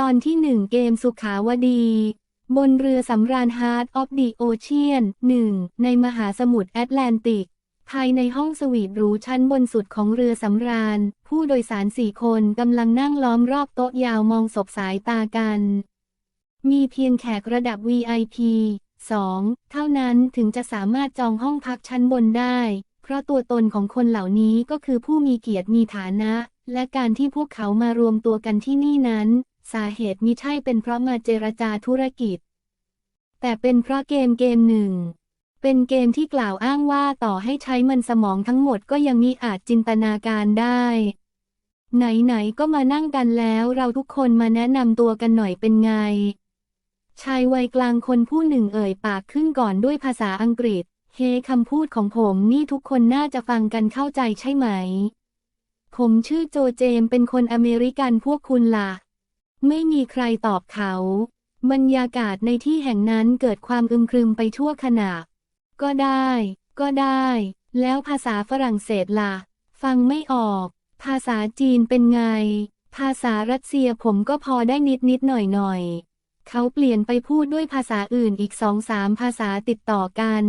ตอนที่หนึ่งเกมสุขาวดี บนเรือสำราญฮาร์ดออฟดีโอเชียนหนึ่งในมหาสมุทรแอตแลนติก ภายในห้องสวีทหรูชั้นบนสุดของเรือสำราญ ผู้โดยสารสี่คนกำลังนั่งล้อมรอบโต๊ะยาวมองศบสายตากัน มีเพียงแขกระดับ VIP 2 เท่านั้นถึงจะสามารถจองห้องพักชั้นบนได้ เพราะตัวตนของคนเหล่านี้ก็คือผู้มีเกียรติมีฐานะ และการที่พวกเขามารวมตัวกันที่นี่นั้น สาเหตุมิใช่เป็นเพราะมาเจรจาธุรกิจ แต่เป็นเพราะเกมเกมหนึ่ง เป็นเกมที่กล่าวอ้างว่าต่อให้ใช้มันสมองทั้งหมดก็ยังมิอาจจินตนาการได้ ไหนๆก็มานั่งกันแล้วเราทุกคนมาแนะนำตัวกันหน่อยเป็นไง ชายวัยกลางคนผู้หนึ่งเอ่ยปากขึ้นก่อนด้วยภาษาอังกฤษ เฮคำพูดของผมนี่ทุกคนน่าจะฟังกันเข้าใจใช่ไหมผมชื่อโจเจมเป็นคนอเมริกันพวกคุณล่ะ ไม่มีใครตอบเขา บรรยากาศในที่แห่งนั้นเกิดความอึมครึมไปทั่วขณะ ก็ได้ ก็ได้ แล้วภาษาฝรั่งเศสล่ะ ฟังไม่ออก ภาษาจีนเป็นไง ภาษารัสเซียผมก็พอได้นิดนิดหน่อยหน่อยเขาเปลี่ยนไปพูดด้วยภาษาอื่นอีกสองสามภาษาติดต่อกัน